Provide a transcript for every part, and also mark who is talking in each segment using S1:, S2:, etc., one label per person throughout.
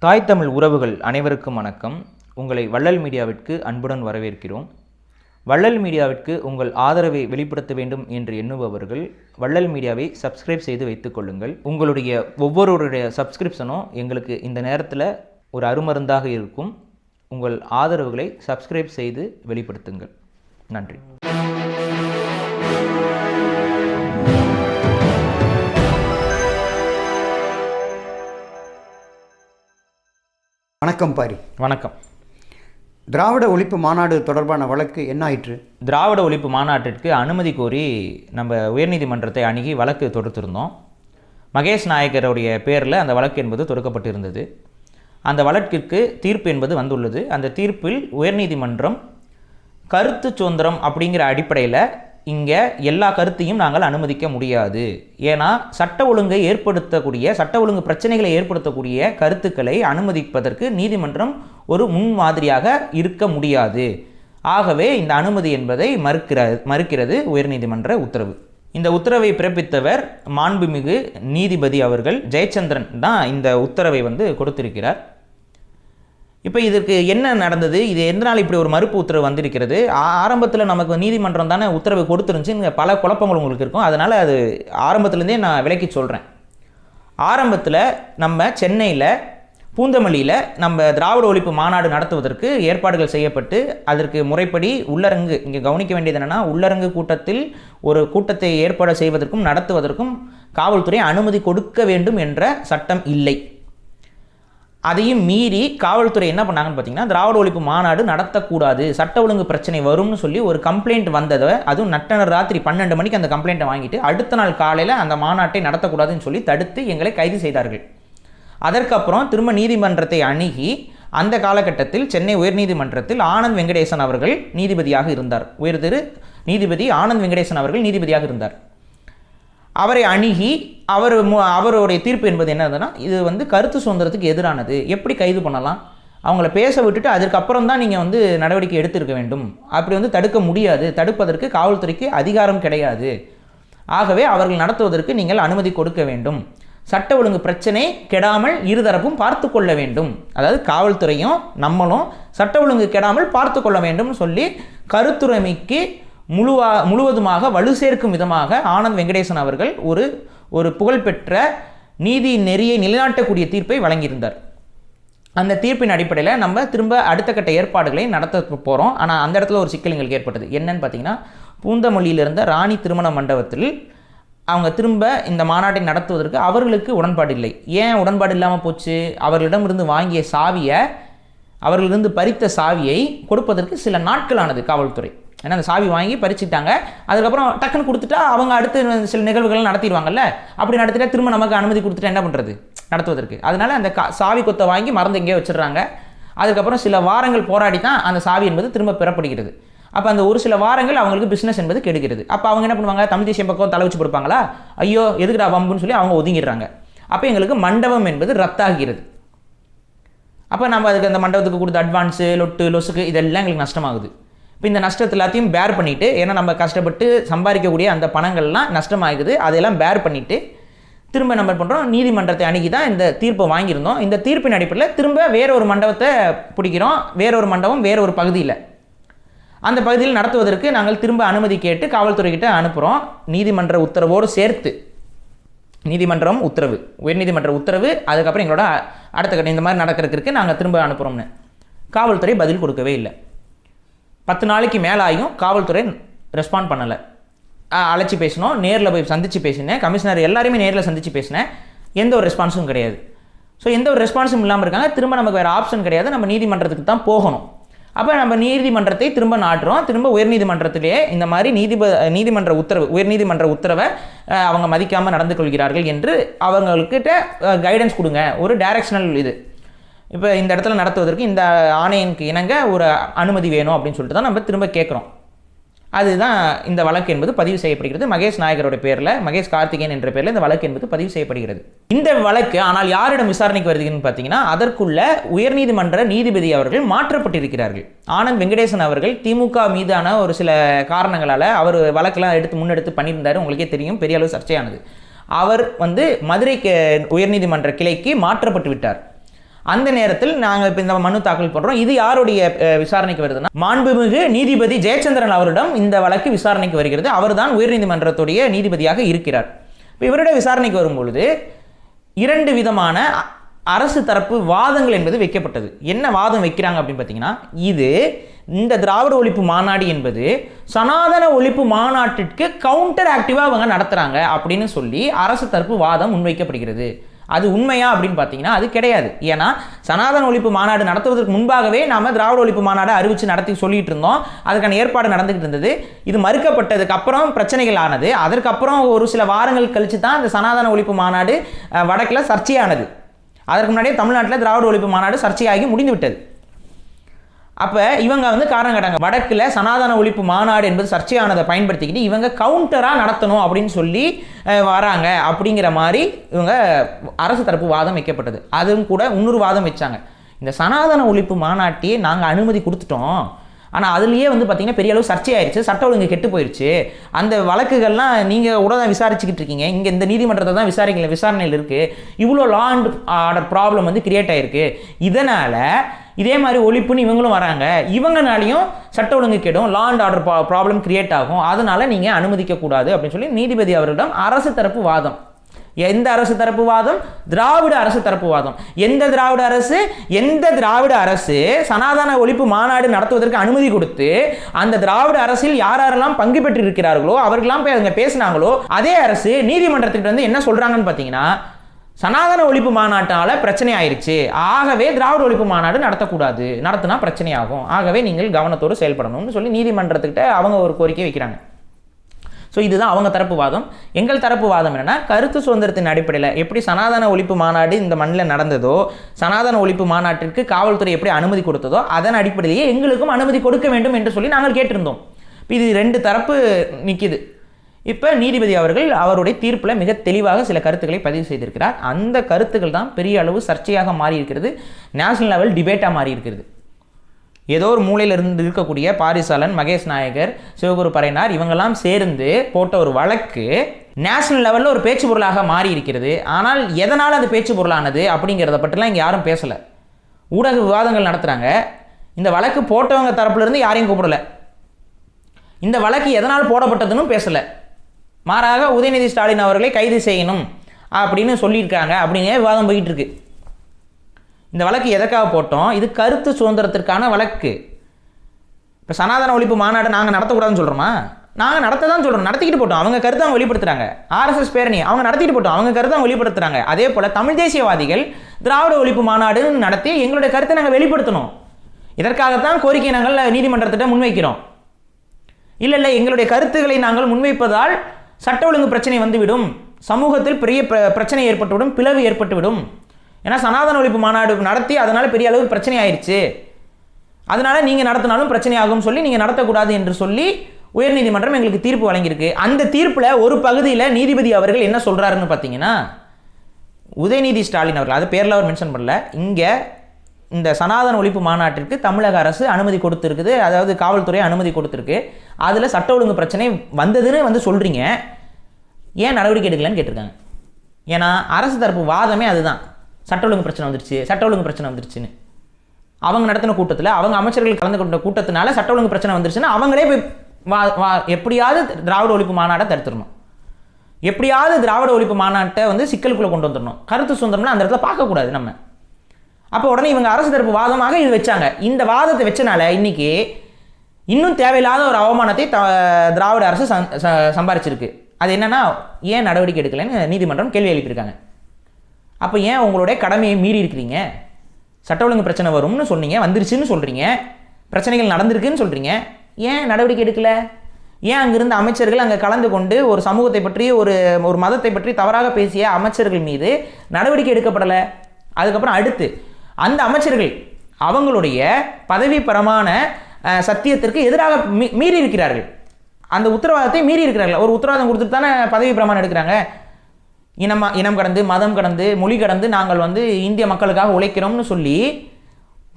S1: தாய் தமிழ் உறவுகள் அனைவருக்கும் வணக்கம். உங்களை வள்ளல் மீடியாவிற்கு அன்புடன் வரவேற்கிறோம். வள்ளல் மீடியாவிற்கு உங்கள் ஆதரவை வெளிப்படுத்த வேண்டும் என்று எண்ணுபவர்கள் வள்ளல் மீடியாவை சப்ஸ்கிரைப் செய்து வைத்துக் கொள்ளுங்கள். உங்களுடைய ஒவ்வொருவருடைய சப்ஸ்கிரிப்ஷனும் எங்களுக்கு இந்த நேரத்தில் ஒரு அருமருந்தாக இருக்கும். உங்கள் ஆதரவுகளை சப்ஸ்கிரைப் செய்து வெளிப்படுத்துங்கள். நன்றி.
S2: வணக்கம் பாரி.
S1: வணக்கம்.
S2: திராவிட ஒழிப்பு மாநாடு தொடர்பான வழக்கு என்ன ஆயிற்று?
S1: திராவிட ஒழிப்பு மாநாட்டிற்கு அனுமதி கோரி நம்ம உயர்நீதிமன்றத்தை அணுகி வழக்கு தொடுத்திருந்தோம். மகேஷ் நாயக்கருடைய பேரில் அந்த வழக்கு என்பது தொடுக்கப்பட்டிருந்தது. அந்த வழக்கிற்கு தீர்ப்பு என்பது வந்துள்ளது. அந்த தீர்ப்பில் உயர்நீதிமன்றம் கருத்து சுதந்திரம் அப்படிங்கிற அடிப்படையில் இங்கே எல்லா கருத்தையும் நாங்கள் அனுமதிக்க முடியாது. ஏன்னா சட்ட ஒழுங்கை ஏற்படுத்தக்கூடிய சட்ட ஒழுங்கு பிரச்சனைகளை ஏற்படுத்தக்கூடிய கருத்துக்களை அனுமதிப்பதற்கு நீதிமன்றம் ஒரு முன்மாதிரியாக இருக்க முடியாது. ஆகவே இந்த அனுமதி என்பதை மறுக்கிற மறுக்கிறது உயர்நீதிமன்ற உத்தரவு. இந்த உத்தரவை பிறப்பித்தவர் மாண்புமிகு நீதிபதி அவர்கள். ஜெயச்சந்திரன் தான் இந்த உத்தரவை வந்து கொடுத்திருக்கிறார். இப்போ இதற்கு என்ன நடந்தது? இது எந்த நாள் இப்படி ஒரு மறுப்பு உத்தரவு வந்திருக்கிறது? ஆரம்பத்தில் நமக்கு நீதிமன்றம் தானே உத்தரவு கொடுத்துருந்துச்சு. இங்கே பல குழப்பங்கள் உங்களுக்கு இருக்கும். அதனால் அது ஆரம்பத்துலேருந்தே நான் விளக்கி சொல்கிறேன் ஆரம்பத்தில் நம்ம சென்னையில் பூந்தமல்லியில் நம்ம திராவிட ஒழிப்பு மாநாடு நடத்துவதற்கு ஏற்பாடுகள் செய்யப்பட்டு அதற்கு முறைப்படி உள்ளரங்கு இங்கே கவனிக்க வேண்டியது என்னென்னா உள்ளரங்கு கூட்டத்தில் ஒரு கூட்டத்தை ஏற்பாடு செய்வதற்கும் நடத்துவதற்கும் காவல்துறை அனுமதி கொடுக்க வேண்டும் என்ற சட்டம் இல்லை. அதையும் மீறி காவல்துறை என்ன பண்ணாங்கன்னு பார்த்தீங்கன்னா திராவிட ஒழிப்பு மாநாடு நடத்தக்கூடாது சட்ட ஒழுங்கு பிரச்சனை வரும்னு சொல்லி ஒரு கம்ப்ளைண்ட் வந்ததை அதுவும் நட்டனர் ராத்திரி பன்னெண்டு மணிக்கு அந்த கம்ப்ளைண்ட்டை வாங்கிட்டு அடுத்த நாள் காலையில் அந்த மாநாட்டை நடத்தக்கூடாதுன்னு சொல்லி தடுத்து எங்களை கைது செய்தார்கள். அதற்கப்புறம் திரும்ப நீதிமன்றத்தை அணுகி அந்த காலகட்டத்தில் சென்னை உயர்நீதிமன்றத்தில் ஆனந்த் வெங்கடேசன் அவர்கள் நீதிபதியாக இருந்தார். உயர் திரு நீதிபதி ஆனந்த் வெங்கடேசன் அவர்கள் நீதிபதியாக இருந்தார். அவரை அணுகி அவர் அவருடைய தீர்ப்பு என்பது என்னதுன்னா இது வந்து கருத்து சுதந்திரத்துக்கு எதிரானது. எப்படி கைது பண்ணலாம்? அவங்கள பேச விட்டுட்டு அதற்கப்புறம் தான் நீங்கள் வந்து நடவடிக்கை எடுத்திருக்க வேண்டும். அப்படி வந்து தடுக்க முடியாது. தடுப்பதற்கு காவல்துறைக்கு அதிகாரம் கிடையாது. ஆகவே அவர்கள் நடத்துவதற்கு நீங்கள் அனுமதி கொடுக்க வேண்டும். சட்ட ஒழுங்கு பிரச்சனை கெடாமல் இருதரப்பும் பார்த்து கொள்ள வேண்டும். அதாவது காவல்துறையும் நம்மளும் சட்ட ஒழுங்கு கெடாமல் பார்த்து கொள்ள வேண்டும் சொல்லி கருத்துரிமைக்கு முழுவா முழுவதுமாக வலு சேர்க்கும் விதமாக ஆனந்த் வெங்கடேசன் அவர்கள் ஒரு ஒரு புகழ்பெற்ற நீதி நெறியை நிலைநாட்டக்கூடிய தீர்ப்பை வழங்கியிருந்தார். அந்த தீர்ப்பின் அடிப்படையில் நம்ம திரும்ப அடுத்த கட்ட ஏற்பாடுகளை நடத்த போகிறோம் ஆனால் அந்த இடத்துல ஒரு சிக்கல் எங்களுக்கு ஏற்பட்டது. என்னன்னு பார்த்தீங்கன்னா பூந்தமல்லியில் இருந்த ராணி திருமண மண்டபத்தில் அவங்க திரும்ப இந்த மாநாட்டை நடத்துவதற்கு அவர்களுக்கு உடன்பாடு இல்லை. ஏன் உடன்பாடு இல்லாமல் போச்சு? அவர்களிடமிருந்து வாங்கிய சாவியை அவர்களிருந்து பறித்த சாவியை கொடுப்பதற்கு சில நாட்கள் ஆனது காவல்துறை. ஏன்னா அந்த சாவி வாங்கி பறிச்சுட்டாங்க அதுக்கப்புறம் டக்குன்னு கொடுத்துட்டா அவங்க அடுத்து சில நிகழ்வுகள் நடத்திடுவாங்கல்ல? அப்படி நடத்திட்டா திரும்ப நமக்கு அனுமதி கொடுத்துட்டா என்ன பண்ணுறது நடத்துவதற்கு. அதனால அந்த கா சாவி கொத்தை வாங்கி மறந்து எங்கேயோ வச்சிடுறாங்க. அதுக்கப்புறம் சில வாரங்கள் போராடி தான் அந்த சாவி என்பது திரும்ப பெறப்படுகிறது. அப்போ அந்த ஒரு சில வாரங்கள் அவங்களுக்கு பிஸ்னஸ் என்பது கெடுக்கிறது அப்போ அவங்க என்ன பண்ணுவாங்க? தமிழ் தேசியம் பக்கம் தலை வச்சு கொடுப்பாங்களா ஐயோ எதுக்குடா வம்புன்னு சொல்லி அவங்க ஒதுங்கிடுறாங்க. அப்போ எங்களுக்கு மண்டபம் என்பது ரத்தாகிறது. அப்போ நம்ம அதுக்கு அந்த மண்டபத்துக்கு கொடுத்த அட்வான்ஸு லொட்டு லொசுக்கு இதெல்லாம் எங்களுக்கு நஷ்டமாகுது. இப்போ இந்த நஷ்டத்தை எல்லாத்தையும் பேர் பண்ணிவிட்டு ஏன்னா நம்ம கஷ்டப்பட்டு சம்பாதிக்கக்கூடிய அந்த பணங்கள்லாம் நஷ்டமாகுது அதையெல்லாம் பேர் பண்ணிவிட்டு திரும்ப நம்ம பண்ணுறோம் நீதிமன்றத்தை அணுகி தான் இந்த தீர்ப்பை வாங்கியிருந்தோம். இந்த தீர்ப்பின் அடிப்படையில் திரும்ப வேற ஒரு மண்டபத்தை பிடிக்கிறோம். வேற ஒரு மண்டபம் வேற ஒரு பகுதியில். அந்த பகுதியில் நடத்துவதற்கு நாங்கள் திரும்ப அனுமதி கேட்டு காவல்துறைக்கிட்ட அனுப்புகிறோம் நீதிமன்ற உத்தரவோடு சேர்த்து. நீதிமன்றம் உத்தரவு. உயர்நீதிமன்ற உத்தரவு அதுக்கப்புறம் எங்களோட அடுத்த கட்ட இந்த மாதிரி நடக்கிறதுக்கு நாங்கள் திரும்ப அனுப்புகிறோம்னு காவல்துறை பதில் கொடுக்கவே இல்லை. பத்து நாளைக்கு மேலாயும் காவல்துறை ரெஸ்பாண்ட் பண்ணலை. அழைச்சி பேசினோம் நேரில் போய் சந்தித்து பேசினேன். கமிஷனர் எல்லாருமே நேரில் சந்தித்து பேசினேன். எந்த ஒரு ரெஸ்பான்ஸும் கிடையாது. ஸோ எந்த ஒரு ரெஸ்பான்ஸும் இல்லாமல் இருக்காங்க. திரும்ப நமக்கு வேறு ஆப்ஷன் கிடையாது. நம்ம நீதிமன்றத்துக்கு தான் போகணும். அப்போ நம்ம நீதிமன்றத்தை திரும்ப நாட்டுறோம் திரும்ப உயர்நீதிமன்றத்திலேயே இந்த மாதிரி நீதிப நீதிமன்ற உத்தரவு உயர்நீதிமன்ற உத்தரவை அவங்க மதிக்காமல் நடந்து கொள்கிறார்கள் என்று அவங்கக்கிட்ட கைடன்ஸ் கொடுங்க. ஒரு டைரக்ஷனல் இது. இப்போ இந்த இடத்துல நடத்துவதற்கு இந்த ஆணையனுக்கு இணங்க ஒரு அனுமதி வேணும் அப்படின்னு சொல்லிட்டு தான் நம்ம திரும்ப கேட்குறோம். அதுதான் இந்த வழக்கு என்பது பதிவு செய்யப்படுகிறது. மகேஷ் நாயகரோட பேரில் மகேஷ் கார்த்திகேயன் என்ற பேரில் இந்த வழக்கு என்பது பதிவு செய்யப்படுகிறது. இந்த வழக்கு ஆனால் யாரிடம் விசாரணைக்கு வருதுன்னு பார்த்தீங்கன்னா அதற்குள்ள உயர்நீதிமன்ற நீதிபதி அவர்கள் மாற்றப்பட்டிருக்கிறார்கள். ஆனந்த் வெங்கடேசன் அவர்கள் திமுக மீதான ஒரு சில காரணங்களால் அவர் வழக்கெல்லாம் எடுத்து முன்னெடுத்து பண்ணியிருந்தாரு. உங்களுக்கே தெரியும் பெரிய அளவு சர்ச்சையானது. அவர் வந்து மதுரை உயர்நீதிமன்ற கிளைக்கு மாற்றப்பட்டு விட்டார். அந்த நேரத்தில் நாங்கள் இப்போ இந்த மனு தாக்கல் பண்ணுறோம் இது யாருடைய விசாரணைக்கு வருதுன்னா மாண்புமிகு நீதிபதி ஜெயச்சந்திரன் அவரிடம் இந்த வழக்கு விசாரணைக்கு வருகிறது. அவர்தான் உயர்நீதிமன்றத்துடைய நீதிபதியாக இருக்கிறார். இப்போ இவருடைய விசாரணைக்கு வரும்பொழுது இரண்டு விதமான அ- அரசு தரப்பு வாதங்கள் என்பது வைக்கப்பட்டது. என்ன வாதம் வைக்கிறாங்க அப்படின்னு பார்த்தீங்கன்னா இது இந்த திராவிட ஒழிப்பு மாநாடு என்பது சனாதன ஒழிப்பு மாநாட்டிற்கு கவுண்டர் ஆக்டிவாக அவங்க நடத்துகிறாங்க அப்படின்னு சொல்லி அரசு தரப்பு வாதம் முன்வைக்கப்படுகிறது. அது உண்மையா அப்படின்னு பார்த்தீங்கன்னா அது கிடையாது. ஏன்னா சனாதன ஒழிப்பு மாநாடு நடத்துவதற்கு முன்பாகவே நாம் திராவிட ஒழிப்பு மாநாடு அறிவித்து நடத்தி சொல்லிட்டு இருந்தோம். அதுக்கான ஏற்பாடு நடந்துகிட்டு இருந்தது. இது மறுக்கப்பட்டதுக்கு அப்புறம் பிரச்சனைகள் ஆனது. அதற்கப்புறம் ஒரு சில வாரங்கள் கழிச்சு தான் இந்த சனாதன ஒழிப்பு மாநாடு வடக்கில் சர்ச்சையானது. அதற்கு முன்னாடியே தமிழ்நாட்டில் திராவிட ஒழிப்பு மாநாடு சர்ச்சையாகி முடிந்து விட்டது அப்போ இவங்க வந்து காரணம் கேட்டாங்க. வடக்கில் சனாதன ஒழிப்பு மாநாடு என்பது சர்ச்சையானதை பயன்படுத்திக்கிட்டு இவங்க கவுண்டராக நடத்தணும் அப்படின்னு சொல்லி வராங்க. அப்படிங்கிற மாதிரி இவங்க அரசு தரப்பு வாதம் வைக்கப்பட்டது. அதுவும் கூட இன்னொரு வாதம் வச்சாங்க. இந்த சனாதன ஒழிப்பு மாநாட்டையே நாங்கள் அனுமதி கொடுத்துட்டோம். ஆனால் அதுலேயே வந்து பார்த்திங்கன்னா பெரிய அளவு சர்ச்சையாயிருச்சு. சட்ட ஒழுங்கு கெட்டு போயிருச்சு. அந்த வழக்குகள்லாம் நீங்கள் கூட தான் விசாரிச்சுக்கிட்டு இருக்கீங்க. இங்கே இந்த நீதிமன்றத்தை தான் விசாரிக்கல விசாரணையில் இருக்குது இவ்வளோ லா அண்ட் ஆர்டர் ப்ராப்ளம் வந்து கிரியேட் ஆகிருக்கு இதனால் இதே மாதிரி ஒழிப்புன்னு இவங்களும் வராங்க. இவங்கனாலையும் சட்ட ஒழுங்கு கெடும் law and order problem create ஆகும். அதனால் நீங்கள் அனுமதிக்கக்கூடாது அப்படின்னு சொல்லி நீதிபதி அவர்களிடம் அரசு தரப்பு வாதம். எந்த அரசு தரப்பு வாதம் திராவிட அரசு தரப்பு வாதம் எந்த திராவிட அரசு? எந்த திராவிட அரசு சனாதன ஒழிப்பு மாநாடு நடத்துவதற்கு அனுமதி கொடுத்து அந்த திராவிட அரசில் யார் யாரெல்லாம் பங்கு பெற்று இருக்கிறார்களோ அவர்களாம் போய் பேசினாங்களோ அதே அரசு நீதிமன்றத்துக்கிட்ட வந்து என்ன சொல்றாங்கன்னு பார்த்தீங்கன்னா சனாதன ஒழிப்பு மாநாட்டால் பிரச்சனை ஆயிருச்சு. ஆகவே திராவிட ஒழிப்பு மாநாடு நடத்தக்கூடாது. நடத்தினா பிரச்சனையாகும். ஆகவே நீங்கள் கவனத்தோடு செயல்படணும்னு சொல்லி நீதிமன்றத்துக்கிட்ட அவங்க ஒரு கோரிக்கை வைக்கிறாங்க. ஸோ இதுதான் அவங்க தரப்பு வாதம் எங்கள் தரப்பு வாதம் என்னன்னா கருத்து சுதந்திரத்தின் அடிப்படையில் எப்படி சனாதன ஒழிப்பு மாநாடு இந்த மண்ணில் நடந்ததோ சனாதன ஒழிப்பு மாநாட்டிற்கு காவல்துறை எப்படி அனுமதி கொடுத்ததோ அதன் அடிப்படையிலேயே எங்களுக்கும் அனுமதி கொடுக்க வேண்டும் என்று சொல்லி நாங்கள் கேட்டிருந்தோம். இது ரெண்டு தரப்பு நிற்கிது இப்போ நீதிபதி அவர்கள் அவருடைய தீர்ப்பில் மிக தெளிவாக சில கருத்துக்களை பதிவு செய்திருக்கிறார். அந்த கருத்துக்கள் தான் பெரிய அளவு சர்ச்சையாக மாறி இருக்கிறது நேஷனல் லெவல் டிபேட்டாக மாறி இருக்கிறது ஏதோ ஒரு மூலையில் இருந்து இருக்கக்கூடிய பாரிசாலன் மகேஷ் நாயகர் சிவகுரு பறையனார் இவங்கெல்லாம் சேர்ந்து போட்ட ஒரு வழக்கு நேஷனல் லெவலில் ஒரு பேச்சு பொருளாக மாறி இருக்கிறது ஆனால் எதனால் அது பேச்சு பொருளானது அப்படிங்கிறத பற்றிலாம் இங்கே யாரும் பேசலை. ஊடக விவாதங்கள் நடத்துகிறாங்க இந்த வழக்கு போட்டவங்க தரப்புலேருந்து யாரையும் கூப்பிடல. இந்த வழக்கு எதனால் போடப்பட்டதுன்னு பேசலை. மாறாக உதயநிதி ஸ்டாலின் அவர்களை கைது செய்யணும் அப்படின்னு சொல்லியிருக்காங்க அப்படின்னே விவாதம் போயிட்டு இருக்கு. இந்த வழக்கு எதற்காக போட்டோம்? இது கருத்து சுதந்திரத்திற்கான வழக்கு. இப்போ சனாதன ஒழிப்பு மாநாடு நாங்கள் நடத்தக்கூடாதுன்னு சொல்கிறோமா நாங்கள் நடத்த தான் சொல்கிறோம் நடத்திக்கிட்டு போட்டோம். அவங்க கருத்தை அவங்க வெளிப்படுத்துகிறாங்க ஆர்எஸ்எஸ் பேரணி அவங்க நடத்திட்டு போட்டோம். அவங்க கருத்தை அவங்க வெளிப்படுத்துகிறாங்க அதே போல் தமிழ் தேசியவாதிகள் திராவிட ஒழிப்பு மாநாடுன்னு நடத்தி எங்களுடைய கருத்தை நாங்கள் வெளிப்படுத்தணும். இதற்காகத்தான் கோரிக்கை நாங்கள் நீதிமன்றத்திட்ட முன்வைக்கிறோம். இல்லை இல்லை எங்களுடைய கருத்துக்களை நாங்கள் முன்வைப்பதால் சட்ட ஒழுங்கு பிரச்சனை வந்துவிடும். சமூகத்தில் பெரிய பிர- பிரச்சனை ஏற்பட்டுவிடும். பிளவு ஏற்பட்டுவிடும். ஏன்னா சனாதன ஒழிப்பு மாநாடு நடத்தி அதனால் பெரிய அளவு பிரச்சனை ஆயிடுச்சு அதனால் நீங்கள் நடத்தினாலும் பிரச்சனை ஆகும் சொல்லி நீங்கள் நடத்தக்கூடாது என்று சொல்லி உயர்நீதிமன்றம் எங்களுக்கு தீர்ப்பு வழங்கியிருக்கு. அந்த தீர்ப்பில் ஒரு பகுதியில் நீதிபதி அவர்கள் என்ன சொல்கிறாருன்னு பார்த்தீங்கன்னா உதயநிதி ஸ்டாலின் அவர்கள் அது பேரில் அவர் மென்ஷன் பண்ணல இங்கே இந்த சனாதன ஒழிப்பு மாநாட்டிற்கு தமிழக அரசு அனுமதி கொடுத்துருக்குது அதாவது காவல்துறை அனுமதி கொடுத்துருக்கு. அதில் சட்ட ஒழுங்கு பிரச்சனை வந்ததுன்னு வந்து சொல்கிறீங்க ஏன் நடவடிக்கை எடுக்கலன்னு கேட்டிருக்காங்க. ஏன்னா அரசு தரப்பு வாதமே அதுதான். சட்ட ஒழுங்கு பிரச்சனை வந்துருச்சு சட்ட ஒழுங்கு பிரச்சனை வந்துருச்சுன்னு. அவங்க நடத்தின கூட்டத்தில் அவங்க அமைச்சர்கள் கலந்து கொண்ட கூட்டத்தினால சட்ட ஒழுங்கு பிரச்சனை வந்துருச்சுன்னா அவங்களே போய் வா வா எப்படியாவது திராவிட ஒழிப்பு மாநாட்டை தடுத்துடணும். எப்படியாவது திராவிட ஒழிப்பு மாநாட்டை வந்து சிக்கலுக்குள்ளே கொண்டு வந்துடணும். கருத்து சுதந்திரம்னா அந்த இடத்துல பார்க்கக்கூடாது நம்ம. அப்போ உடனே இவங்க அரசு தரப்பு வாதமாக இது வச்சாங்க. இந்த வாதத்தை வச்சனால இன்னைக்கு இன்னும் தேவையில்லாத ஒரு அவமானத்தை த திராவிட அரசு ச- சம்பாரிச்சிருக்கு. அது என்னன்னா ஏன் நடவடிக்கை எடுக்கலைன்னு நீதிமன்றம் கேள்வி எழுப்பியிருக்காங்க. அப்போ ஏன் உங்களுடைய கடமையை மீறி இருக்கிறீங்க? சட்ட ஒழுங்கு பிரச்சனை வரும்னு சொன்னீங்க வந்துருச்சுன்னு சொல்கிறீங்க பிரச்சனைகள் நடந்திருக்குன்னு சொல்கிறீங்க ஏன் நடவடிக்கை எடுக்கல? ஏன் அங்கிருந்த அமைச்சர்கள் அங்கே கலந்து கொண்டு ஒரு சமூகத்தை பற்றி ஒரு ஒரு மதத்தை பற்றி தவறாக பேசிய அமைச்சர்கள் மீது நடவடிக்கை எடுக்கப்படலை? அதுக்கப்புறம் அடுத்து அந்த அமைச்சர்கள் அவங்களுடைய பதவி சத்தியத்திற்கு எதிராக மீ- மீறி இருக்கிறார்கள் அந்த உத்தரவாதத்தை மீறி இருக்கிறார்கள் ஒரு உத்தரவாதம் கொடுத்துட்டு தானே பதவி பிரமாணம் எடுக்கிறாங்க? இனம் இனம் கடந்து மதம் கடந்து மொழி கடந்து நாங்கள் வந்து இந்திய மக்களுக்காக உழைக்கிறோம்னு சொல்லி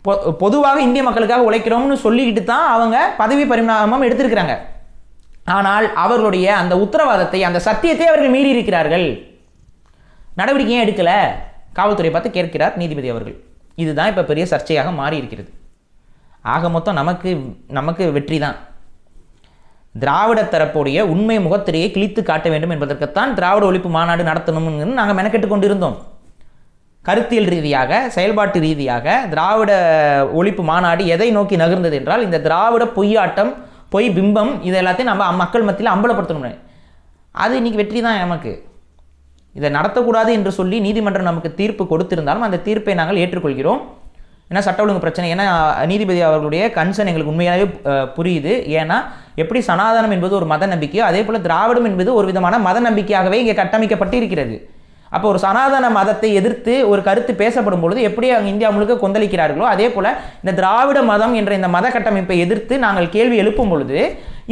S1: பொ பொதுவாக இந்திய மக்களுக்காக உழைக்கிறோம்னு சொல்லிக்கிட்டு தான் அவங்க பதவி பரிணாமம் எடுத்திருக்கிறாங்க. ஆனால் அவர்களுடைய அந்த உத்தரவாதத்தை அந்த சத்தியத்தை அவர்கள் மீறி இருக்கிறார்கள். நடவடிக்கை ஏன் எடுக்கல. காவல்துறை பார்த்து கேட்கிறார் நீதிபதி அவர்கள். இதுதான் இப்போ பெரிய சர்ச்சையாக மாறி இருக்கிறது ஆக மொத்தம் நமக்கு நமக்கு வெற்றி தான். திராவிட தரப்புடைய உண்மை முகத்திரையை கிழித்து காட்ட வேண்டும் என்பதற்குத்தான் திராவிட ஒழிப்பு மாநாடு நடத்தணும்னு நாங்கள் மெனக்கெட்டு கொண்டிருந்தோம். கருத்தியல் ரீதியாக செயல்பாட்டு ரீதியாக திராவிட ஒழிப்பு மாநாடு எதை நோக்கி நகர்ந்தது என்றால் இந்த திராவிட பொய்யாட்டம் பொய் பிம்பம் இது எல்லாத்தையும் நம்ம மக்கள் மத்தியில் அம்பலப்படுத்தணும் அது இன்னைக்கு வெற்றி தான் நமக்கு. இதை நடத்தக்கூடாது என்று சொல்லி நீதிமன்றம் நமக்கு தீர்ப்பு கொடுத்திருந்தாலும் அந்த தீர்ப்பை நாங்கள் ஏற்றுக்கொள்கிறோம். ஏன்னா சட்ட ஒழுங்கு பிரச்சனை ஏன்னா நீதிபதி அவர்களுடைய கன்சர்ன் எங்களுக்கு உண்மையாகவே புரியுது. ஏன்னா எப்படி சனாதனம் என்பது ஒரு மத நம்பிக்கையோ அதே போல் திராவிடம் என்பது ஒரு விதமான மத நம்பிக்கையாகவே இங்கே கட்டமைக்கப்பட்டு இருக்கிறது. அப்போ ஒரு சனாதன மதத்தை எதிர்த்து ஒரு கருத்து பேசப்படும் பொழுது எப்படி அவங்க இந்தியா முழுக்க கொந்தளிக்கிறார்களோ அதே போல் இந்த திராவிட மதம் என்ற இந்த மத கட்டமைப்பை எதிர்த்து நாங்கள் கேள்வி எழுப்பும் பொழுது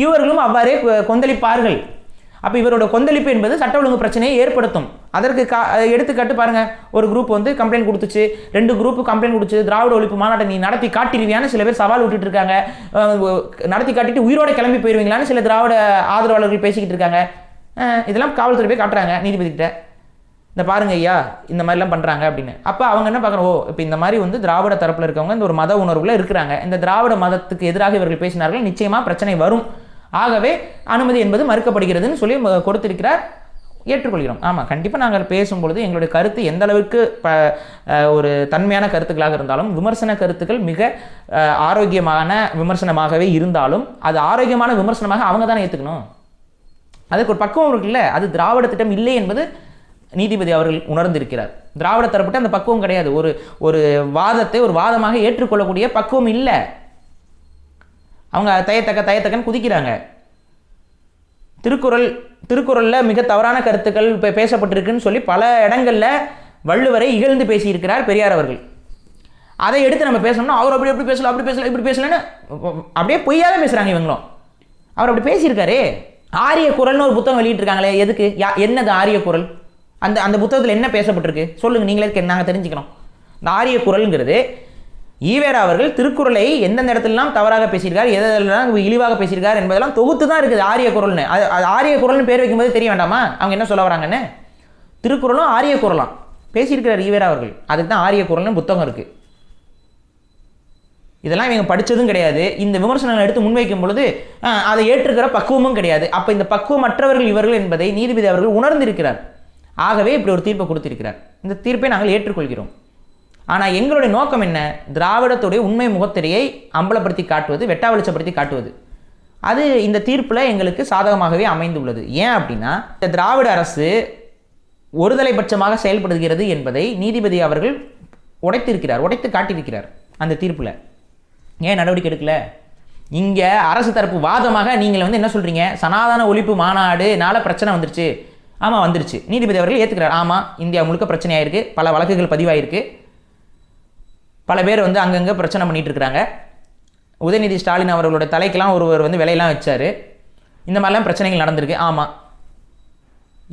S1: இவர்களும் அவ்வாறே கொந்தளிப்பார்கள். அப்போ இவரோட கொந்தளிப்பு என்பது சட்ட ஒழுங்கு பிரச்சனையை ஏற்படுத்தும். அதற்கு கா எடுத்துக்காட்டு பாருங்க. ஒரு குரூப் வந்து கம்ப்ளைண்ட் கொடுத்துச்சு. ரெண்டு குரூப் கம்ப்ளைண்ட் கொடுத்து திராவிட ஒழிப்பு மாநாட்டை நீ நடத்தி காட்டிடுவியான்னு சில பேர் சவால் விட்டுட்டு இருக்காங்க நடத்தி காட்டிட்டு உயிரோட கிளம்பி போயிருவீங்களான்னு சில திராவிட ஆதரவாளர்கள் பேசிக்கிட்டு இருக்காங்க. இதெல்லாம் காவல்துறை போய் காட்டுறாங்க நீதிபதிக்கிட்ட இந்த பாருங்க ஐயா இந்த மாதிரிலாம் பண்ணுறாங்க அப்படின்னு. அப்போ அவங்க என்ன பார்க்குறோம் ஓ இப்போ இந்த மாதிரி வந்து திராவிட தரப்பில் இருக்கவங்க இந்த ஒரு மத உணர்வுல இருக்கிறாங்க. இந்த திராவிட மதத்துக்கு எதிராக இவர்கள் பேசினார்கள். நிச்சயமாக பிரச்சனை வரும். ஆகவே அனுமதி என்பது மறுக்கப்படுகிறதுன்னு சொல்லி கொடுத்திருக்கிறார். ஏற்றுக்கொள்கிறோம். ஆமாம் கண்டிப்பாக நாங்கள் பேசும்பொழுது எங்களுடைய கருத்து எந்த அளவுக்கு ப ஒரு தன்மையான கருத்துக்களாக இருந்தாலும் விமர்சன கருத்துக்கள் மிக ஆரோக்கியமான விமர்சனமாகவே இருந்தாலும் அது ஆரோக்கியமான விமர்சனமாக அவங்க தானே ஏற்றுக்கணும் அதுக்கு ஒரு பக்குவம் இருக்குல்ல அது திராவிட திட்டம் இல்லை என்பது நீதிபதி அவர்கள் உணர்ந்திருக்கிறார். திராவிட தரப்பட்டு அந்த பக்குவம் கிடையாது. ஒரு ஒரு வாதத்தை ஒரு வாதமாக ஏற்றுக்கொள்ளக்கூடிய பக்குவம் இல்லை. அவங்க தயத்தக்க தயத்தக்கன்னு குதிக்கிறாங்க. திருக்குறள் திருக்குறளில் மிக தவறான கருத்துக்கள் இப்போ பேசப்பட்டிருக்குன்னு சொல்லி பல இடங்களில் வள்ளுவரை இகழ்ந்து பேசியிருக்கிறார் பெரியார் அவர்கள். அதை எடுத்து நம்ம பேசணும்னா அவர் அப்படி எப்படி பேசல அப்படி பேசல இப்படி பேசலன்னு அப்படியே பொய்யாவே பேசுகிறாங்க இவங்களும். அவர் அப்படி பேசியிருக்காரே. ஆரிய குரல்னு ஒரு புத்தகம் வெளியிட்டிருக்காங்களே எதுக்கு? யா என்னது ஆரிய குரல் அந்த அந்த புத்தகத்தில் என்ன பேசப்பட்டிருக்கு? சொல்லுங்கள் நீங்களே நாங்கள் தெரிஞ்சுக்கணும். இந்த ஆரிய குரல்ங்கிறது ஈவேரா அவர்கள் திருக்குறளை எந்தெந்த இடத்துலலாம் தவறாக பேசியிருக்கார் எதெல்லாம் இழிவாக பேசியிருக்கார் என்பதெல்லாம் தொகுத்து தான் இருக்குது ஆரிய குரல்னு அது அது ஆரிய குரல்னு பேர் வைக்கும்போது தெரிய வேண்டாமா? அவங்க என்ன சொல்ல வராங்கன்னு? திருக்குறளும் ஆரிய குரலாம் பேசியிருக்கிறார் ஈவேரா அவர்கள். அதுக்கு தான் ஆரிய குரல்னு புத்தகம் இருக்குது இதெல்லாம் இவங்க படித்ததும் கிடையாது. இந்த விமர்சனங்களை எடுத்து முன்வைக்கும் பொழுது அதை ஏற்றுக்கிற பக்குவமும் கிடையாது. அப்போ இந்த பக்குவமற்றவர்கள் இவர்கள் என்பதை நீதிபதி அவர்கள் உணர்ந்திருக்கிறார். ஆகவே இப்படி ஒரு தீர்ப்பை கொடுத்திருக்கிறார். இந்த தீர்ப்பை நாங்கள் ஏற்றுக்கொள்கிறோம். ஆனால் எங்களுடைய நோக்கம் என்ன? திராவிடத்துடைய உண்மை முகத்திரையை அம்பலப்படுத்தி காட்டுவது வெட்டா வெளிச்சப்படுத்தி காட்டுவது. அது இந்த தீர்ப்பில் எங்களுக்கு சாதகமாகவே அமைந்துள்ளது. ஏன் அப்படின்னா இந்த திராவிட அரசு ஒருதலை பட்சமாக செயல்படுகிறது என்பதை நீதிபதி அவர்கள் உடைத்திருக்கிறார் உடைத்து காட்டியிருக்கிறார் அந்த தீர்ப்பில். ஏன் நடவடிக்கை எடுக்கல? இங்கே அரசு தரப்பு வாதமாக நீங்கள் வந்து என்ன சொல்கிறீங்க சனாதன ஒழிப்பு மாநாடுனால பிரச்சனை வந்துருச்சு. ஆமாம் வந்துருச்சு. நீதிபதி அவர்கள் ஏற்றுக்கிறார் ஆமாம் இந்தியா முழுக்க பிரச்சனையாயிருக்கு. பல வழக்குகள் பதிவாயிருக்கு. பல பேர் வந்து அங்கங்கே பிரச்சனை பண்ணிட்டு இருக்கிறாங்க உதயநிதி ஸ்டாலின் அவர்களோட தலைக்கெலாம் ஒருவர் வந்து விலையெல்லாம் வச்சார். இந்த மாதிரிலாம் பிரச்சனைகள் நடந்திருக்கு. ஆமாம்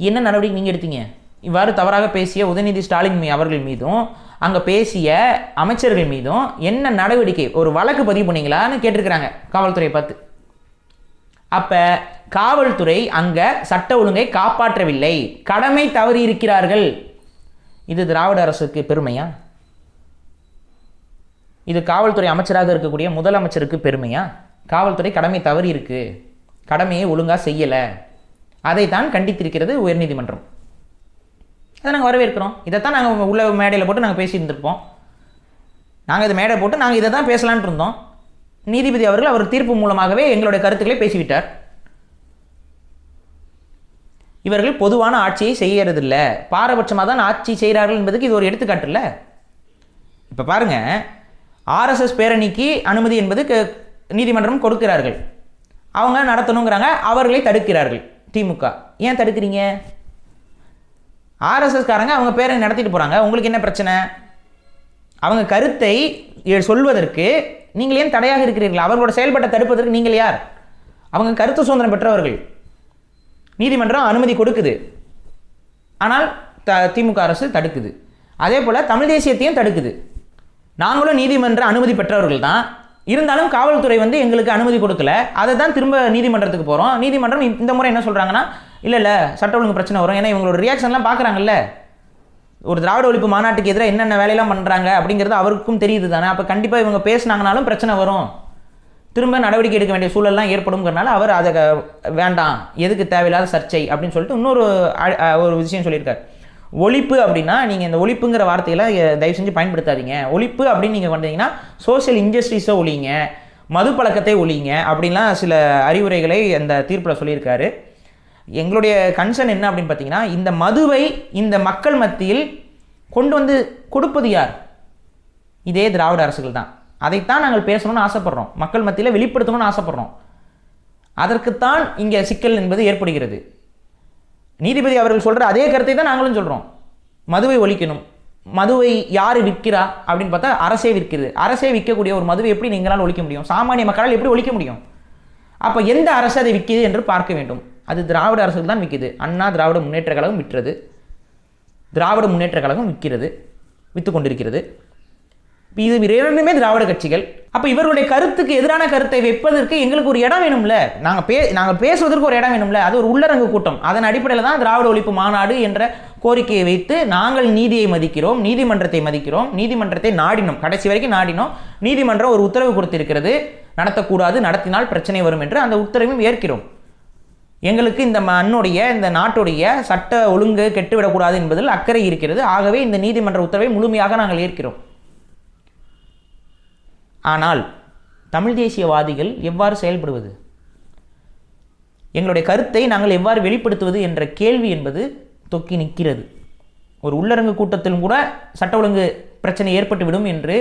S1: என்ன நடவடிக்கை நீங்கள் எடுத்தீங்க? இவ்வாறு தவறாக பேசிய உதயநிதி ஸ்டாலின் மீ அவர்கள் மீதும் அங்கே பேசிய அமைச்சர்கள் மீதும் என்ன நடவடிக்கை? ஒரு வழக்கு பதிவு பண்ணீங்களான்னு கேட்டிருக்கிறாங்க காவல்துறையை பார்த்து. அப்போ காவல்துறை அங்கே சட்ட ஒழுங்கை காப்பாற்றவில்லை. கடமை தவறி இருக்கிறார்கள் இது திராவிட அரசுக்கு பெருமையா? இது காவல்துறை அமைச்சராக இருக்கக்கூடிய முதலமைச்சருக்கு பெருமையா? காவல்துறை கடமை தவறி இருக்கு. கடமையை ஒழுங்காக செய்யலை. அதைத்தான் கண்டித்திருக்கிறது உயர்நீதிமன்றம். அதை நாங்கள் வரவேற்கிறோம். இதைத்தான் நாங்கள் உள்ள மேடையில் போட்டு நாங்கள் பேசியிருந்திருப்போம். நாங்கள் இதை மேடை போட்டு நாங்கள் இதை தான் பேசலான் இருந்தோம். நீதிபதி அவர்கள் அவர் தீர்ப்பு மூலமாகவே எங்களுடைய கருத்துக்களை பேசிவிட்டார். இவர்கள் பொதுவான ஆட்சியை செய்யறதில்ல. பாரபட்சமாக தான் ஆட்சி செய்கிறார்கள் என்பதுக்கு இது ஒரு எடுத்துக்காட்டு இல்லை? இப்போ பாருங்க ஆர்எஸ்எஸ் பேரணிக்கு அனுமதி என்பது க- நீதிமன்றம் கொடுக்கிறார்கள். அவங்க நடத்தணுங்கிறாங்க அவர்களை தடுக்கிறார்கள் திமுக. ஏன் தடுக்கிறீங்க? ஆர்எஸ்எஸ் காரங்க அவங்க பேரணி நடத்திட்டு போகிறாங்க உங்களுக்கு என்ன பிரச்சனை? அவங்க கருத்தை சொல்வதற்கு நீங்கள் ஏன் தடையாக இருக்கிறீர்கள்? அவர்களோட செயல்பாட்டை தடுப்பதற்கு நீங்கள் யார்? அவங்க கருத்து சுதந்திரம் பெற்றவர்கள். நீதிமன்றம் அனுமதி கொடுக்குது. ஆனால் த திமுக அரசு தடுக்குது. அதே போல் தமிழ் தேசியத்தையும் தடுக்குது. நாங்களும் நீதிமன்ற அனுமதி பெற்றவர்கள் தான் இருந்தாலும் காவல்துறை வந்து எங்களுக்கு அனுமதி கொடுக்கல. அதை தான் திரும்ப நீதிமன்றத்துக்கு போகிறோம் நீதிமன்றம் இந்த முறை என்ன சொல்கிறாங்கன்னா இல்லை இல்லை சட்ட ஒழுங்கு பிரச்சனை வரும். ஏன்னா இவங்களோட ரியாக்ஷன்லாம் பார்க்குறாங்கல்ல. ஒரு திராவிட ஒழிப்பு மாநாட்டுக்கு எதிராக என்னென்ன வேலையெல்லாம் பண்ணுறாங்க அப்படிங்கிறது அவருக்கும் தெரியுது தானே அப்போ கண்டிப்பாக இவங்க பேசுனாங்கனாலும் பிரச்சனை வரும். திரும்ப நடவடிக்கை எடுக்க வேண்டிய சூழல்லாம் ஏற்படும்ங்கிறனால அவர் அதை வேண்டாம். எதுக்கு தேவையில்லாத சர்ச்சை அப்படின்னு சொல்லிட்டு இன்னொரு ஒரு விஷயம் சொல்லியிருக்காரு. ஒழிப்பு அப்படின்னா நீங்கள் இந்த ஒழிப்புங்கிற வார்த்தையெல்லாம் தயவு செஞ்சு பயன்படுத்தாதீங்க. ஒழிப்பு அப்படின்னு நீங்கள் வந்தீங்கன்னா சோஷியல் இன்ஜஸ்டிஸை ஒழிங்க மது பழக்கத்தை ஒழிங்க அப்படின்லாம் சில அறிவுரைகளை அந்த தீர்ப்பில் சொல்லியிருக்காரு. எங்களுடைய கன்சர்ன் என்ன அப்படின்னு பார்த்தீங்கன்னா இந்த மதுவை இந்த மக்கள் மத்தியில் கொண்டு வந்து கொடுப்பது யார்? இதே திராவிட அரசுகள் தான். அதைத்தான் நாங்கள் பேசணும்னு ஆசைப்பட்றோம். மக்கள் மத்தியில் வெளிப்படுத்தணும்னு ஆசைப்பட்றோம். அதற்குத்தான் இங்கே சிக்கல் என்பது ஏற்படுகிறது. நீதிபதி அவர்கள் சொல்கிற அதே கருத்தை தான் நாங்களும் சொல்கிறோம் மதுவை ஒழிக்கணும். மதுவை யார் விற்கிறா அப்படின்னு பார்த்தா அரசே விற்கிறது. அரசே விற்கக்கூடிய ஒரு மதுவை எப்படி நீங்களால் ஒழிக்க முடியும்? சாமானிய மக்களால் எப்படி ஒழிக்க முடியும்? அப்போ எந்த அரசு அதை விற்கிது என்று பார்க்க வேண்டும். அது திராவிட அரசுகள் தான் விற்கிது. அண்ணா திராவிட முன்னேற்ற கழகம் விற்றது. திராவிட முன்னேற்ற கழகம் விற்கிறது. விற்று கொண்டிருக்கிறது. இது இரண்டுமே திராவிட கட்சிகள். அப்போ இவருடைய கருத்துக்கு எதிரான கருத்தை வைப்பதற்கு எங்களுக்கு ஒரு இடம் வேணும்ல? நாங்கள் பே நாங்கள் பேசுவதற்கு ஒரு இடம் வேணும்ல? அது ஒரு உள்ளரங்கு கூட்டம். அதன் அடிப்படையில் தான் திராவிட ஒழிப்பு மாநாடு என்ற கோரிக்கையை வைத்து நாங்கள் நீதியை மதிக்கிறோம் நீதிமன்றத்தை மதிக்கிறோம் நீதிமன்றத்தை நாடினோம். கடைசி வரைக்கும் நாடினோம். நீதிமன்றம் ஒரு உத்தரவு கொடுத்திருக்கிறது. நடத்தக்கூடாது நடத்தினால் பிரச்சனை வரும் என்று அந்த உத்தரவையும் ஏற்கிறோம். எங்களுக்கு இந்த மண்ணுடைய இந்த நாட்டுடைய சட்ட ஒழுங்கு கெட்டுவிடக்கூடாது என்பதில் அக்கறை இருக்கிறது. ஆகவே இந்த நீதிமன்ற உத்தரவை முழுமையாக நாங்கள் ஏற்கிறோம். ஆனால் தமிழ் தேசியவாதிகள் எவ்வாறு செயல்படுவது? எங்களுடைய கருத்தை நாங்கள் எவ்வாறு வெளிப்படுத்துவது என்ற கேள்வி என்பது தொக்கி நிற்கிறது. ஒரு உள்ளரங்கு கூட்டத்திலும் கூட சட்ட ஒழுங்கு பிரச்சனை ஏற்பட்டுவிடும் என்று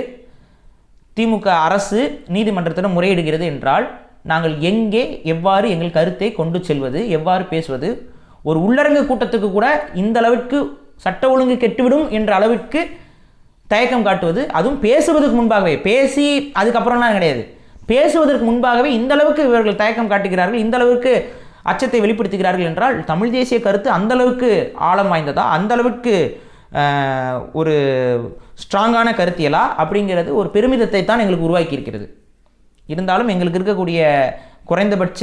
S1: திமுக அரசு நீதிமன்றத்திடம் முறையிடுகிறது என்றால் நாங்கள் எங்கே எவ்வாறு எங்கள் கருத்தை கொண்டு செல்வது எவ்வாறு பேசுவது? ஒரு உள்ளரங்கு கூட்டத்துக்கு கூட இந்த அளவிற்கு சட்ட ஒழுங்கு கெட்டுவிடும் என்ற அளவிற்கு தயக்கம் காட்டுவது அதுவும் பேசுவதற்கு முன்பாகவே பேசி அதுக்கப்புறம்லாம் கிடையாது. பேசுவதற்கு முன்பாகவே இந்த அளவுக்கு இவர்கள் தயக்கம் காட்டுகிறார்கள் இந்த அளவுக்கு அச்சத்தை வெளிப்படுத்துகிறார்கள் என்றால் தமிழ் தேசிய கருத்து அந்த அளவுக்கு ஆழம் வாய்ந்ததா அந்தளவுக்கு ஒரு ஸ்ட்ராங்கான கருத்தியலா அப்படிங்கிறது ஒரு பெருமிதத்தை தான் எங்களுக்கு உருவாக்கி இருக்கிறது இருந்தாலும் எங்களுக்கு இருக்கக்கூடிய குறைந்தபட்ச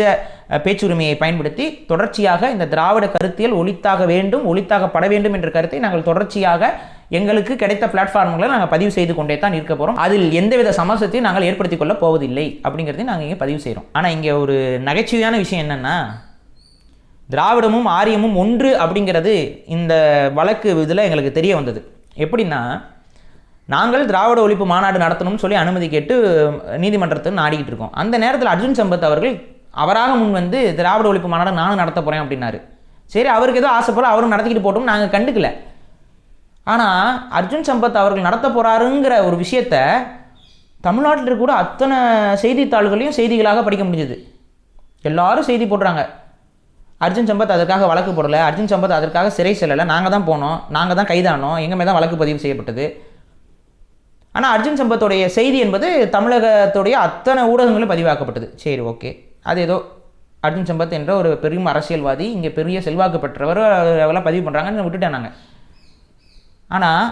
S1: பேச்சுரிமையை பயன்படுத்தி தொடர்ச்சியாக இந்த திராவிட கருத்தியல் ஒளித்தாக வேண்டும் ஒலித்தாகப்பட வேண்டும் என்ற கருத்தை நாங்கள் தொடர்ச்சியாக எங்களுக்கு கிடைத்த பிளாட்ஃபார்ம்களை நாங்கள் பதிவு செய்து கொண்டே தான் இருக்க போகிறோம் அதில் எந்தவித சமரசத்தையும் நாங்கள் ஏற்படுத்தி கொள்ள போவதில்லை அப்படிங்கிறதையும் நாங்கள் இங்கே பதிவு செய்கிறோம் ஆனால் இங்கே ஒரு நகைச்சுவையான விஷயம் என்னென்னா திராவிடமும் ஆரியமும் ஒன்று அப்படிங்கிறது இந்த வழக்கு இதில் எங்களுக்கு தெரிய வந்தது. எப்படின்னா நாங்கள் திராவிட ஒழிப்பு மாநாடு நடத்தணும்னு சொல்லி அனுமதி கேட்டு நீதிமன்றத்தை நாடிக்கிட்டு இருக்கோம். அந்த நேரத்தில் அர்ஜுன் சம்பத் அவர்கள் அவராக முன் வந்து திராவிட ஒழிப்பு மாநாடு நானும் நடத்த போகிறேன் அப்படின்னாரு. சரி அவருக்கு ஏதோ ஆசைப்பட அவரும் நடத்திக்கிட்டு போட்டோம் நாங்கள் கண்டுக்கல. ஆனால் அர்ஜுன் சம்பத் அவர்கள் நடத்த போகிறாருங்கிற ஒரு விஷயத்த தமிழ்நாட்டில் கூட அத்தனை செய்தித்தாள்களையும் செய்திகளாக படிக்க முடிஞ்சது. எல்லாரும் செய்தி போடுறாங்க. அர்ஜுன் சம்பத் அதற்காக வழக்கு போடலை அர்ஜுன் சம்பத் அதற்காக சிறை செல்லலை நாங்கள் தான் போனோம் நாங்கள் தான் கைதானோம் எங்கள் மேலே தான் வழக்கு பதிவு செய்யப்பட்டது. ஆனால் அர்ஜுன் சம்பத்துடைய செய்தி என்பது தமிழகத்துடைய அத்தனை ஊடகங்களும் பதிவாக்கப்பட்டது. சரி ஓகே. அது ஏதோ அர்ஜுன் சம்பத் என்ற ஒரு பெரும் அரசியல்வாதி இங்கே பெரிய செல்வாக்கு பெற்றவர் அவெல்லாம் பதிவு பண்ணுறாங்கன்னு விட்டுட்டேன் நாங்கள் ஆனால்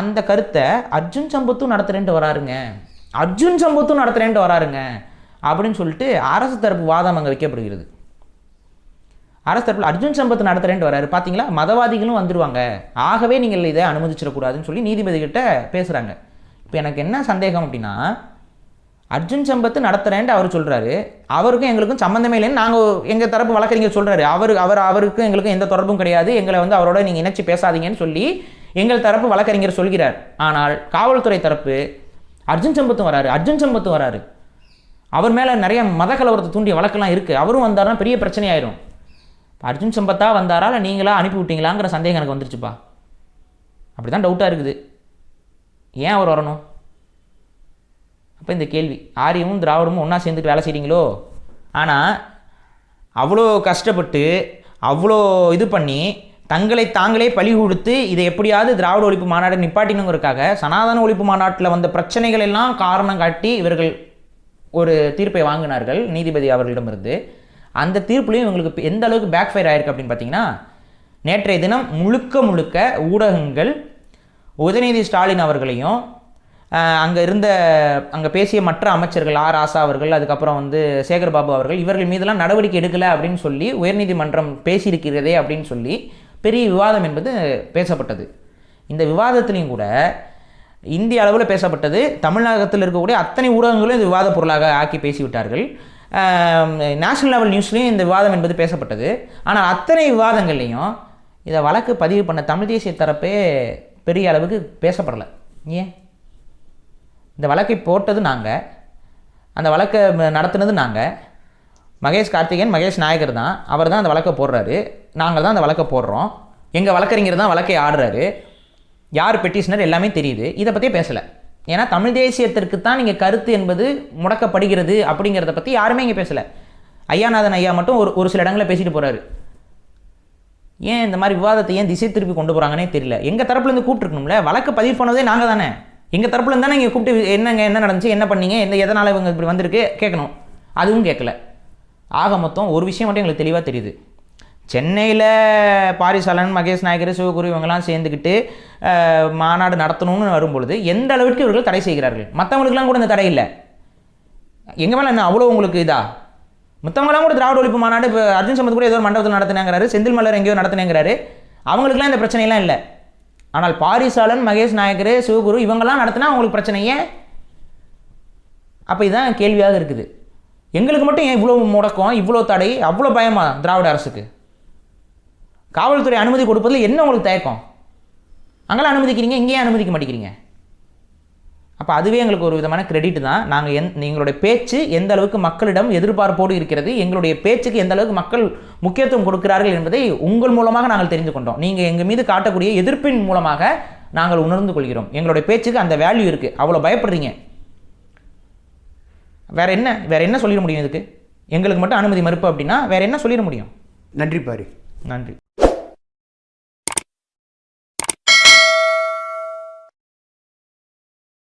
S1: அந்த கருத்தை அர்ஜுன் சம்பத்தும் நடத்துகிறேன்ட்டு வராருங்க. அர்ஜுன் சம்பத்தும் நடத்துகிறேன்ட்டு வராருங்க. அப்படின்னு சொல்லிட்டு அரசு தரப்பு வாதம் அங்கே வைக்கப்படுகிறது. அரசு தரப்பில் அர்ஜுன் சம்பத் நடத்துகிறேன்ட்டு வராரு. பார்த்தீங்களா மதவாதிகளும் வந்துடுவாங்க ஆகவே நீங்கள் இதை அனுமதிச்சிடக்கூடாதுன்னு சொல்லி நீதிபதிகிட்ட பேசுகிறாங்க இப்போ எனக்கு என்ன சந்தேகம் அப்படின்னா அர்ஜுன் சம்பத் நடத்துகிறேன்ட்டு அவர் சொல்கிறாரு அவருக்கும் எங்களுக்கும் சம்மந்தமே இல்லைன்னு நாங்கள் எங்கள் தரப்பு வழக்கறிஞர் சொல்கிறாரு அவர் அவர் அவருக்கும் எங்களுக்கும் எந்த தொடர்பும் கிடையாது. எங்களை வந்து அவரோட நீங்கள் இணைச்சி பேசாதீங்கன்னு சொல்லி எங்கள் தரப்பு வழக்கறிஞர் சொல்கிறார். ஆனால் காவல்துறை தரப்பு அர்ஜுன் சம்பத்தும் வராரு அர்ஜுன் சம்பத்தும் வராரு. அவர் மேலே நிறைய மத கலவரத்தை தூண்டிய வழக்கெல்லாம் இருக்குது அவரும் வந்தார்னா பெரிய பிரச்சனையாயிரும். அர்ஜுன் சம்பத்தா வந்தாரா இல்லை நீங்களா அனுப்பி விட்டீங்களாங்கிற சந்தேகம் எனக்கு வந்துருச்சுப்பா. அப்படி தான் டவுட்டாக இருக்குது. ஏன் அவர் வரணும்? அப்போ இந்த கேள்வி. ஆரியமும் திராவிடமும் ஒன்றா சேர்ந்துட்டு வேலை செய்கிறீங்களோ ஆனால் அவ்வளோ கஷ்டப்பட்டு அவ்வளோ இது பண்ணி தங்களை தாங்களே பழி கொடுத்து இதை எப்படியாவது திராவிட ஒழிப்பு மாநாடு நிப்பாட்டினுங்கிறதுக்காக சனாதன ஒழிப்பு மாநாட்டில் வந்த பிரச்சனைகள் எல்லாம் காரணம் காட்டி இவர்கள் ஒரு தீர்ப்பை வாங்கினார்கள் நீதிபதி அவர்களிடமிருந்து. அந்த தீர்ப்புலையும் இவங்களுக்கு எந்த அளவுக்கு பேக் ஃபயர் ஆயிருக்கு அப்படின்னு பார்த்தீங்கன்னா நேற்றைய தினம் முழுக்க முழுக்க ஊடகங்கள் உதயநிதி ஸ்டாலின் அவர்களையும் அங்கே இருந்த அங்கே பேசிய மற்ற அமைச்சர்கள் ஆர் ஆசா அவர்கள் அதுக்கப்புறம் வந்து சேகர்பாபு அவர்கள் இவர்கள் மீதெல்லாம் நடவடிக்கை எடுக்கலை அப்படின்னு சொல்லி உயர்நீதிமன்றம் பேசியிருக்கிறதே அப்படின்னு சொல்லி பெரிய விவாதம் என்பது பேசப்பட்டது. இந்த விவாதத்திலையும் கூட இந்திய அளவில் பேசப்பட்டது. தமிழகத்தில் இருக்கக்கூடிய அத்தனை ஊடகங்களும் இது விவாத பொருளாக ஆக்கி பேசிவிட்டார்கள். நேஷனல் லெவல் நியூஸ்லேயும் இந்த விவாதம் என்பது பேசப்பட்டது. ஆனால் அத்தனை விவாதங்கள்லையும் இதை வழக்கு பதிவு பண்ண தமிழ் தேசிய தரப்பே பெரிய அளவுக்கு பேசப்படலை. ஏன்? இந்த வழக்கை போட்டது நாங்கள் அந்த வழக்கை நடத்தினது நடத்துனது நாங்கள் மகேஷ் கார்த்திகேயன் மகேஷ் நாயகர் தான். அவர் தான் அந்த வழக்கை போடுறாரு. நாங்கள் தான் அந்த வழக்கை போடுறோம். எங்கள் வழக்கறிஞர் தான் வழக்கை ஆடுறாரு. யார் பெட்டிஷனர் எல்லாமே தெரியுது. இதை பற்றியே பேசலை. ஏன்னா தமிழ் தேசியத்திற்கு தான் நீங்கள் கருத்து என்பது முடக்கப்படுகிறது அப்படிங்கிறத பற்றி யாருமே இங்கே பேசலை. ஐயாநாதன் ஐயா மட்டும் ஒரு ஒரு சில இடங்களில் பேசிட்டு போகிறாரு ஏன் இந்த மாதிரி விவாதத்தை ஏன் திசை திருப்பி கொண்டு போகிறாங்கன்னே தெரியல. எங்கள் தரப்புலேருந்து கூப்பிட்டுருக்கணும்ல. வழக்கு பதிவு பண்ணதே நாங்கள் தானே. எங்கள் தரப்புலேருந்து தானே இங்கே கூப்பிட்டு என்னங்க என்ன நடந்துச்சு என்ன பண்ணீங்க எந்த எதனால் இவங்க இப்படி வந்திருக்கு கேட்கணும். அதுவும் கேட்கல. ஆக மொத்தம் ஒரு விஷயம் மட்டும் எங்களுக்கு தெளிவாக தெரியுது. சென்னையில் பாரிசாலன் மகேஷ் நாயகர் சிவகுரு இவங்கெல்லாம் சேர்ந்துக்கிட்டு மாநாடு நடத்தணும்னு வரும்பொழுது எந்த அளவிற்கு இவர்கள் தடை செய்கிறார்கள்? மற்றவங்களுக்குலாம் கூட இந்த தடை இல்லை. எங்கள் மேலே என்ன அவ்வளோ உங்களுக்கு இதா? மற்றவங்களாம் கூட திராவிட ஒழிப்பு மாநாடு இப்போ அர்ஜுன் சம்பத் கூட ஏதோ ஒரு மண்டபத்தில் நடத்தினாங்கிறாரு செந்தில் மலர் எங்கேயோ நடத்தினேங்கிறாரு. அவங்களுக்குலாம் இந்த பிரச்சனையெல்லாம் இல்லை. ஆனால் பாரிசாலன் மகேஷ் நாயக்கர் சிவகுரு இவங்கெல்லாம் நடத்தினா அவங்களுக்கு பிரச்சனையே அப்போ இதுதான் கேள்வியாக இருக்குது. எங்களுக்கு மட்டும் ஏன் இவ்வளோ முடக்கம் இவ்வளோ தடை அவ்வளோ பயமா திராவிட அரசுக்கு? காவல்துறை அனுமதி கொடுப்பதில் என்ன உங்களுக்கு தயக்கம்? அங்கெல்லாம் அனுமதிக்கிறீங்க இங்கேயே அனுமதிக்க மாட்டேங்கிறீங்க. அப்போ அதுவே எங்களுக்கு ஒரு விதமான கிரெடிட் தான். நாங்கள் எந் எங்களுடைய பேச்சு எந்த அளவுக்கு மக்களிடம் எதிர்பார்ப்போடு இருக்கிறது எங்களுடைய பேச்சுக்கு எந்த அளவுக்கு மக்கள் முக்கியத்துவம் கொடுக்கிறார்கள் என்பதை உங்கள் மூலமாக நாங்கள் தெரிந்து கொண்டோம். நீங்கள் எங்கள் மீது காட்டக்கூடிய எதிர்ப்பின் மூலமாக நாங்கள் உணர்ந்து கொள்கிறோம். எங்களுடைய பேச்சுக்கு அந்த வேல்யூ இருக்குது அவ்வளோ பயப்படுறீங்க. வேற என்ன வேற என்ன சொல்லிட முடியும் இதுக்கு? எங்களுக்கு மட்டும் அனுமதி மறுப்பு அப்படின்னா வேற என்ன சொல்லிட முடியும்?
S2: நன்றி பாரி.
S1: நன்றி.